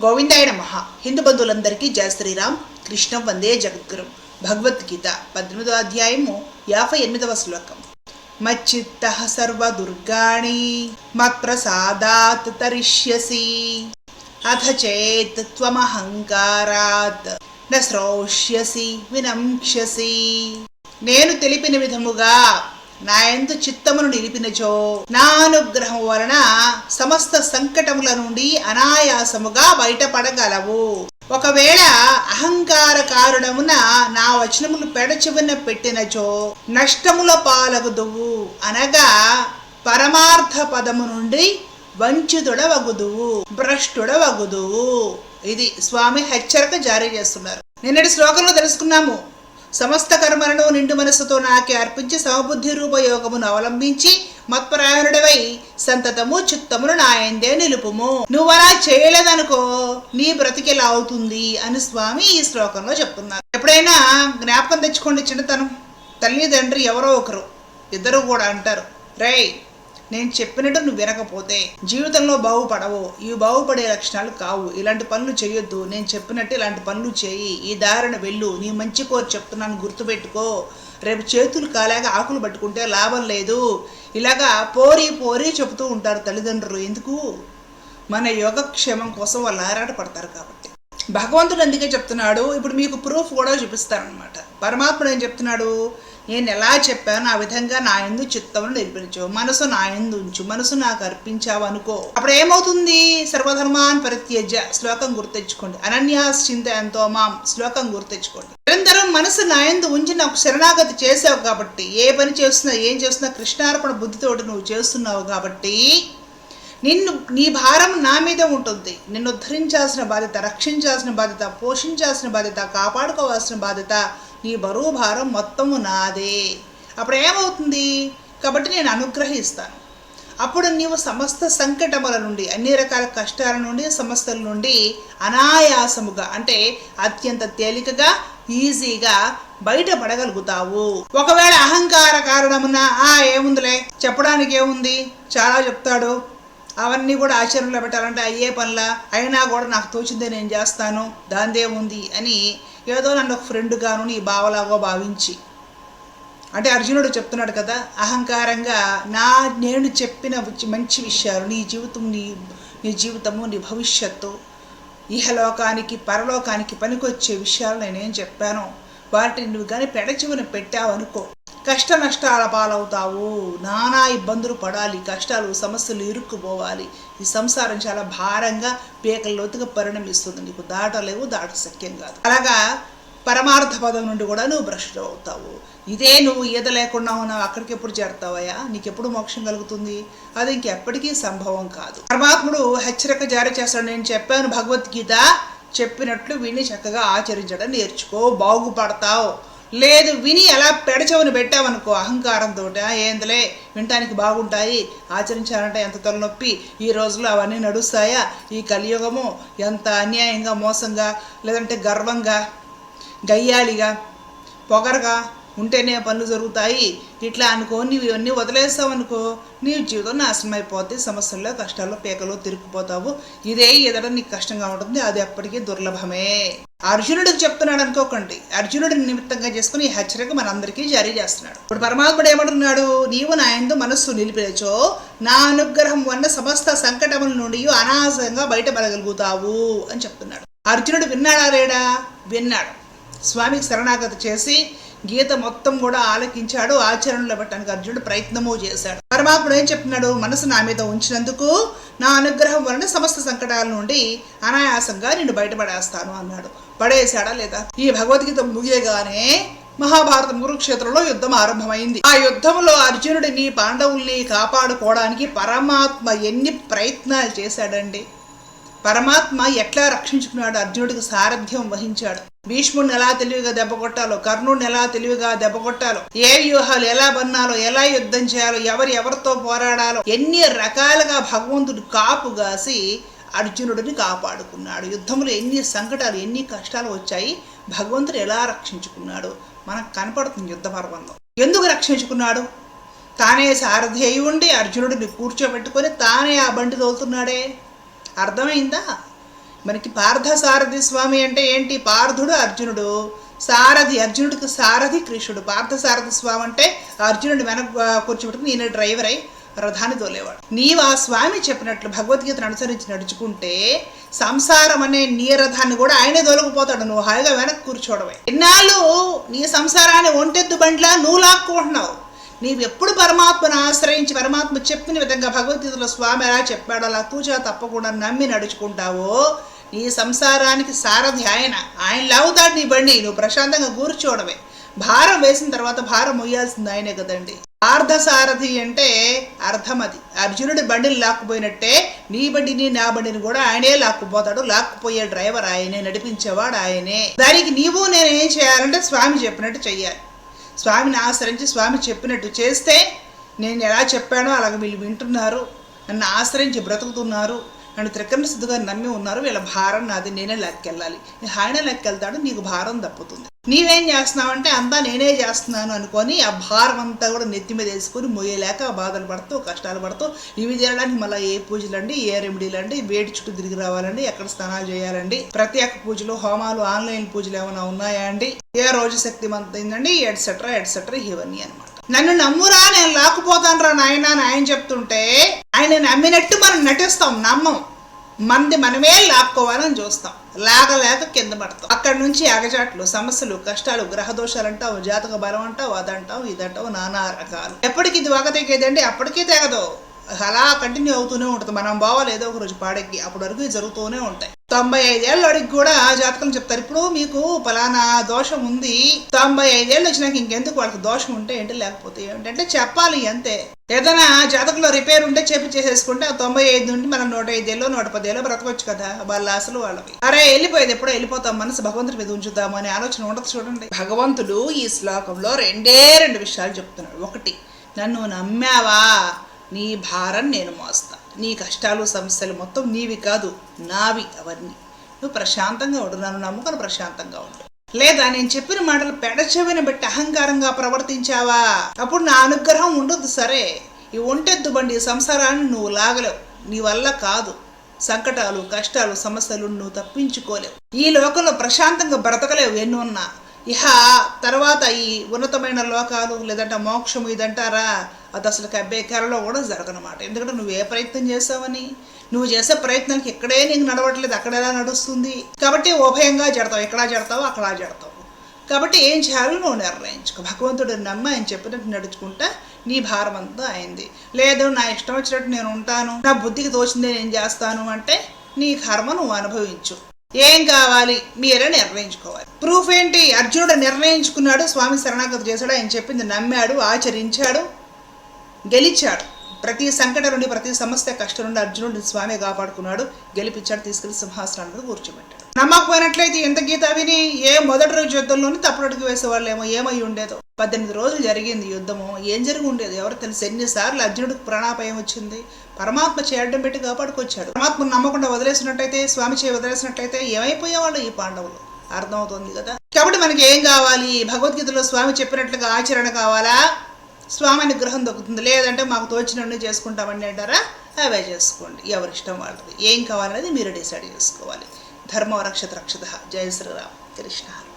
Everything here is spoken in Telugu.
గోవిందాయ నమ. హిందూ బంధువులందరికీ జయ శ్రీరామ్. కృష్ణం వందే జగద్గురు. భగవద్గీత పద్దెనిమిదవ అధ్యాయము యాభై ఎనిమిదవ శ్లోకం. మచ్చిత్త సర్వదుర్గాణి మత్ప్రసాదాత్ తరిష్యసి. అథ చేత్ త్వమహంకారాత్ న శ్రోష్యసి వినంక్ష్యసి నేను తెలిపిన విధముగా నా ఎందు చిత్తమును నిలిపినచో నా అనుగ్రహం వలన సమస్త సంకటముల నుండి అనాయాసముగా బయటపడగలవు. ఒకవేళ అహంకార కారణమున నా వచనములు పెడచెవిన పెట్టినచో నష్టముల పాలగుదువు. అనగా పరమార్థ పదము నుండి వంచితుడవగుదువు భ్రష్టుడవగుదువు. ఇది స్వామి హెచ్చరిక జారీ చేస్తున్నారు. నిన్నటి శ్లోకంలో తెలుసుకున్నాము. సమస్త కర్మలను నిండు మనస్సుతో నాకే అర్పించి సమబుద్ధి రూపయోగమును అవలంబించి మత్పరాయణుడవై సంతతము చిత్తమును నాయందే నిలుపుము. నువ్వు అలా చేయలేదనుకో నీ బ్రతికెలా అవుతుంది అని స్వామి ఈ శ్లోకంలో చెప్తున్నారు. ఎప్పుడైనా జ్ఞాపకం తెచ్చుకోండి చిన్నతనం. తల్లి తండ్రి ఎవరో ఒకరు. ఇద్దరు కూడా అంటారు. రేయ్ నేను చెప్పినట్టు నువ్వు వినకపోతే జీవితంలో బాగుపడవు. ఇవి బాగుపడే లక్షణాలు కావు. ఇలాంటి పనులు చేయొద్దు. నేను చెప్పినట్టు ఇలాంటి పనులు చేయి. ఈ దారిన వెళ్ళు. నీ మంచి కోరి చెప్తున్నాను గుర్తుపెట్టుకో. రేపు చేతులు కాలేక ఆకులు పట్టుకుంటే లాభం లేదు. ఇలాగా పోరి పోరి చెబుతూ ఉంటారు తల్లిదండ్రులు. ఎందుకు? మన యోగక్షేమం కోసం వాళ్ళు ఆరాట పడతారు కాబట్టి. భగవంతుడు అందుకే చెప్తున్నాడు. ఇప్పుడు మీకు ప్రూఫ్ కూడా చూపిస్తారనమాట పరమాత్ముడు ఏం చెప్తున్నాడు? నేను ఎలా చెప్పాను ఆ విధంగా నా ఎందు చిత్తమును నిర్మించు మనసు నా ఎందు ఉంచు. మనసు నాకు అర్పించావు అనుకో. అప్పుడు ఏమవుతుంది? సర్వధర్మాన్ పరిత్యజ్య. శ్లోకం గుర్తెచ్చుకోండి. అనన్యాస్ చింత ఎంతో మాం. శ్లోకం గుర్తెచ్చుకోండి. నిరంతరం మనసు నా ఎందు ఉంచి నాకు శరణాగతి చేసావు కాబట్టి ఏ పని చేస్తున్నా ఏం చేస్తున్నా కృష్ణార్పణ బుద్ధితోటి నువ్వు చేస్తున్నావు కాబట్టి నిన్ను నీ భారం నా మీద ఉంటుంది. నిన్ను ఉద్ధరించాల్సిన బాధ్యత రక్షించాల్సిన బాధ్యత పోషించాల్సిన బాధ్యత కాపాడుకోవాల్సిన బాధ్యత నీ బరువు భారం మొత్తము నాదే. అప్పుడు ఏమవుతుంది? కాబట్టి నేను అనుగ్రహిస్తాను. అప్పుడు నీవు సమస్త సంకటముల నుండి అన్ని రకాల కష్టాల నుండి సమస్యల నుండి అనాయాసముగా అంటే అత్యంత తేలికగా ఈజీగా బయటపడగలుగుతావు. ఒకవేళ అహంకార కారణమున ఆ ఏముందిలే చెప్పడానికి ఏముంది? చాలా చెప్తాడు. అవన్నీ కూడా ఆచరణలో పెట్టాలంటే అయ్యే పనులా అయినా కూడా నాకు తోచిందే నేను చేస్తాను దాందే ఉంది అని ఏదో నన్ను ఒక ఫ్రెండ్గాను నీ బావలాగో భావించి. అంటే అర్జునుడు చెప్తున్నాడు కదా అహంకారంగా నా నేను చెప్పిన మంచి విషయాలు నీ జీవితం నీ నీ జీవితము నీ భవిష్యత్తు ఇహలోకానికి పరలోకానికి పనికొచ్చే విషయాలు నేనేం చెప్పానో వాటిని నువ్వు కానీ పెడచివన పెట్టావనుకో. కష్ట నష్టాల పాలవుతావు నానా ఇబ్బందులు పడాలి కష్టాలు సమస్యలు ఇరుక్కుపోవాలి. ఈ సంసారం చాలా భారంగా పీకల లోతుగా పరిణమిస్తుంది. నీకు దాటలేవు దాట సఖ్యం కాదు. అలాగా పరమార్థ పదం నుండి కూడా నువ్వు భ్రష్టు అవుతావు. ఇదే నువ్వు ఈత లేకుండా ఉన్నావు అక్కడికి ఎప్పుడు చేరుతావయ్యా? నీకు ఎప్పుడు మోక్షం కలుగుతుంది? అది ఇంకెప్పటికీ సంభవం కాదు. పరమాత్ముడు హెచ్చరిక జారీ చేస్తాడు. నేను చెప్పాను భగవద్గీత చెప్పినట్లు విని చక్కగా ఆచరించడం నేర్చుకో బాగుపడతావు. లేదు విని ఎలా పెడచవని పెట్టావనుకో అహంకారంతో ఏందిలే వినటానికి బాగుంటాయి ఆచరించాలంటే ఎంత తలనొప్పి ఈ రోజుల్లో అవన్నీ నడుస్తాయా? ఈ కలియుగము ఎంత అన్యాయంగా మోసంగా లేదంటే గర్వంగా గయ్యాళిగా పొగరగా ఉంటేనే పనులు జరుగుతాయి. ఇట్లా అనుకో నీవు ఇవన్నీ వదిలేస్తావనుకో నీ జీవితం నాశనం అయిపోద్ది. సమస్యల్లో కష్టాల్లో పేకలో తిరిగిపోతావు. ఇదే ఎదడం నీకు కష్టంగా ఉంటుంది. అది ఎప్పటికీ దుర్లభమే. అర్జునుడికి చెప్తున్నాడు అనుకోకండి. అర్జునుడి నిమిత్తంగా చేసుకుని ఈ హెచ్చరిక మనందరికీ జారీ చేస్తున్నాడు. ఇప్పుడు పరమాత్ముడు ఏమంటున్నాడు? నీవు నా ఎందు మనస్సు నిలిపేచో నా అనుగ్రహం వల్ల సమస్త సంకటముల నుండి అనాసంగా బయటపడగలుగుతావు అని చెప్తున్నాడు. అర్జునుడు విన్నాడా లేడా? విన్నాడు. స్వామికి శరణాగతి చేసి గీత మొత్తం కూడా ఆలకించాడు ఆచరణలో పెట్టడానికి అర్జునుడు ప్రయత్నము చేశాడు. పరమాత్ముడు ఏం చెప్తున్నాడు? మనసు నా మీద ఉంచినందుకు నా అనుగ్రహం వలన సమస్త సంకటాల నుండి అనాయాసంగా నిన్ను బయటపడేస్తాను అన్నాడు. పడేశాడా లేదా? ఈ భగవద్గీత ముగియగానే మహాభారతం కురుక్షేత్రంలో యుద్ధం ఆరంభమైంది. ఆ యుద్ధంలో అర్జునుడిని పాండవుల్ని కాపాడుకోవడానికి పరమాత్మ ఎన్ని ప్రయత్నాలు చేశాడండి? పరమాత్మ ఎట్లా రక్షించుకున్నాడు? అర్జునుడికి సారథ్యం వహించాడు. భీష్ముడిని ఎలా తెలివిగా దెబ్బ కొట్టాలో కర్ణుడిని ఎలా తెలివిగా దెబ్బ కొట్టాలో ఏ వ్యూహాలు ఎలా బన్నాలో ఎలా యుద్ధం చేయాలో ఎవరు ఎవరితో పోరాడాలో ఎన్ని రకాలుగా భగవంతుడు కాపు గాసి అర్జునుడిని కాపాడుకున్నాడు. యుద్ధంలో ఎన్ని సంకటాలు ఎన్ని కష్టాలు వచ్చాయి భగవంతుడు ఎలా రక్షించుకున్నాడు? మనకు కనపడుతుంది యుద్ధ పర్వంలో. ఎందుకు రక్షించుకున్నాడు? తానే సారథి అయి ఉండి అర్జునుడిని కూర్చోబెట్టుకొని తానే ఆ బండి తోలుతున్నాడే. అర్థమైందా? మనకి పార్థసారథి స్వామి అంటే ఏంటి? పార్థుడు అర్జునుడు. సారథి అర్జునుడికి సారథి కృష్ణుడు. పార్థసారథి స్వామి అంటే అర్జునుడు వెనక కూర్చోబెట్టుకుని ఈయన డ్రైవర్ అయి రథాన్ని తోలేవాడు. నీవు ఆ స్వామి చెప్పినట్లు భగవద్గీతను అనుసరించి నడుచుకుంటే సంసారం అనే నీ రథాన్ని కూడా ఆయనే తోలుకుపోతాడు. నువ్వు హాయిగా వెనక్కి కూర్చోవడమే ఇన్నాళ్ళు నీ సంసారాన్ని ఒంటెద్దు బండ్లా నువ్వు లాక్కుంటున్నావు. నీవు ఎప్పుడు పరమాత్మను ఆశ్రయించి పరమాత్మ చెప్పిన విధంగా భగవద్గీతలో స్వామి ఎలా చెప్పాడో అలా తూచా తప్పకుండా నమ్మి నడుచుకుంటావో నీ సంసారానికి సారథి ఆయన. ఆయన లాగుతాడు నీ బండి. నువ్వు ప్రశాంతంగా కూర్చోవడమే. భారం వేసిన తర్వాత భారం మొయ్యాల్సింది ఆయనే కదండి. అర్ధసారథి అంటే అర్థం అది. అర్జునుడి బండిని లాక్కుపోయినట్టే నీ బండిని నా బండిని కూడా ఆయనే లాక్కుపోతాడు. లాక్కుపోయే డ్రైవర్ ఆయనే నడిపించేవాడు ఆయనే. దానికి నీవు నేను ఏం చేయాలంటే స్వామి చెప్పినట్టు చెయ్యాలి. స్వామిని ఆశ్రయించి స్వామి చెప్పినట్టు చేస్తే నేను ఎలా చెప్పానో అలాగ వీళ్ళు వింటున్నారు. నన్ను ఆశ్రయించి బ్రతుకుతున్నారు. నన్ను త్రికరణ సిద్ధుగా నమ్మి ఉన్నారు. వీళ్ళ భారం నాది నేనే లెక్కెళ్ళాలి. ఆయన లెక్కెళ్తాడు నీకు భారం తప్పుతుంది. నీవేం చేస్తున్నావంటే అంతా నేనే చేస్తున్నాను అనుకొని ఆ భారం అంతా కూడా నెత్తి మీద వేసుకొని మోయలేక బాధలు పడుతూ కష్టాలు పడుతూ ఇవి చేయడానికి మళ్ళీ ఏ పూజలు అండి ఏ రెమెడీలు అండి వేడి చుట్టూ తిరిగి రావాలండి ఎక్కడ స్నానాలు చేయాలండి ప్రత్యేక పూజలు హోమాలు ఆన్లైన్ పూజలు ఏమైనా ఉన్నాయా అండి? ఏ రోజు శక్తివంతైందండి ఎట్సెట్రా ఎట్సెట్రా ఇవన్నీ అనమాట నన్ను నమ్మురా నేను లాక్కుపోతానరా నాయన అని ఆయన చెప్తుంటే ఆయన నమ్మినట్టు మనం నటిస్తాం నమ్మం. మనది మనమే లాక్కోవాలని చూస్తాం. లాగలేక కింద పడతాం. అక్కడ నుంచి అగజాట్లు సమస్యలు కష్టాలు గ్రహ దోషాలు అంటావు జాతక బలం అంటావు అదంటావు ఇదంటావు నానా రకాలు. ఎప్పటికి ఇది ఒక తెగేదండి అప్పటికీ తెగదు. అలా కంటిన్యూ అవుతూనే ఉంటుంది. మనం బావాలి ఏదో ఒక రోజు పాడెక్కి అప్పటి వరకు జరుగుతూనే ఉంటాయి. తొంభై ఐదేళ్ళడికి కూడా జాతకం చెప్తారు. ఇప్పుడు మీకు ఫలానా దోషం ఉంది తొంభై ఐదేళ్ళు వచ్చినాక ఇంకెందుకు వాళ్ళకి దోషం ఉంటే ఏంటి లేకపోతే ఏంటంటే చెప్పాలి అంతే. ఏదైనా జాతకంలో రిపేర్ ఉంటే చెప్పి చేసేసుకుంటే ఆ తొంభై ఐదు నుండి మనం నూట ఐదేళ్ళు నూట పదేళ్ళు బ్రతకొచ్చు కదా వాళ్ళ అసలు వాళ్ళవి అరే వెళ్ళిపోయేది ఎప్పుడో వెళ్ళిపోతాం మనసు భగవంతుడి మీద ఉంచుదాము అనే ఆలోచన ఉండదు చూడండి. భగవంతుడు ఈ శ్లోకంలో రెండే రెండు విషయాలు చెప్తున్నాడు. ఒకటి నన్ను నమ్మావా? నీ భారం నేను మోస్తా. నీ కష్టాలు సమస్యలు మొత్తం నీవి కాదు నావి అవన్నీ. నువ్వు ప్రశాంతంగా ఉండు నన్ను నమ్ముకొని ప్రశాంతంగా ఉండు. లేదా నేను చెప్పిన మాటలు పెడచెవిన బట్టి అహంకారంగా ప్రవర్తించావా? అప్పుడు నా అనుగ్రహం ఉండదు సరే. ఈ ఒంటెద్దు బండి సంసారాన్ని నువ్వు లాగలేవు. నీ వల్ల కాదు. సంకటాలు కష్టాలు సమస్యలు నువ్వు తప్పించుకోలేవు. ఈ లోకంలో ప్రశాంతంగా బ్రతకలేవు ఎన్ని ఉన్నా ఇహ తర్వాత ఈ ఉన్నతమైన లోకాలు లేదంటే మోక్షము ఇదంటారా? అది అసలు కబ్బేకాలలో కూడా జరగనమాట. ఎందుకంటే నువ్వు ఏ ప్రయత్నం చేసావని నువ్వు చేసే ప్రయత్నానికి ఇక్కడే నీకు నడవట్లేదు అక్కడ ఎలా నడుస్తుంది? కాబట్టి ఉభయంగా జడతావు ఎక్కడా జడతావు అక్కడా జడతావు. కాబట్టి ఏం చేయాలో నువ్వు నిర్ణయించుకో. భగవంతుడు నమ్మ ఆయన చెప్పినట్టు నడుచుకుంటా నీ భారం అంతా అయింది. లేదు నా ఇష్టం వచ్చినట్టు నేను ఉంటాను నా బుద్ధికి తోచిందే నేను చేస్తాను అంటే నీ కర్మ నువ్వు అనుభవించు. ఏం కావాలి? మీరే నిర్ణయించుకోవాలి. ప్రూఫ్ ఏంటి? అర్జునుడు నిర్ణయించుకున్నాడు స్వామి శరణాగతి చేశాడు ఆయన చెప్పింది నమ్మాడు ఆచరించాడు. గెలిచాడు. ప్రతి సంకట నుండి ప్రతి సమస్య కష్టం నుండి అర్జునుడు స్వామి కాపాడుకున్నాడు. గెలిపించాడు తీసుకెళ్ళి సింహాసనం మీద కూర్చోబెట్టాడు. నమ్మకపోయినట్లయితే ఎంత గీత విని ఏ మొదటి రోజు యుద్ధంలోనే తప్పుడుకు వేసేవాళ్ళేమో ఏమై ఉండేదో. పద్దెనిమిది రోజులు జరిగింది యుద్ధము. ఏం జరిగి ఉండేది? ఎవరు తెలుసు? ఎన్నిసార్లు అర్జునుడికి ప్రాణాపాయం వచ్చింది? పరమాత్మ చేయడం పెట్టి కాపాడుకొచ్చాడు. పరమాత్మను నమ్మకుండా వదిలేసినట్టయితే స్వామి చేయి వదిలేసినట్టయితే ఏమైపోయేవాళ్ళు ఈ పాండవులు? అర్థమవుతుంది కదా? కాబట్టి మనకి ఏం కావాలి? భగవద్గీతలో స్వామి చెప్పినట్లుగా ఆచరణ కావాలా? స్వామి అనుగ్రహం దొరుకుతుంది లేదంటే మాకు తోచినట్టు చేసుకుంటామని అంటారా? అవే చేసుకోండి. ఎవరి ఇష్టం వాళ్ళది. ఏం కావాలనేది మీరు డిసైడ్ చేసుకోవాలి. ధర్మ రక్షత రక్షత. జయ శ్రీరామ్. కృష్ణ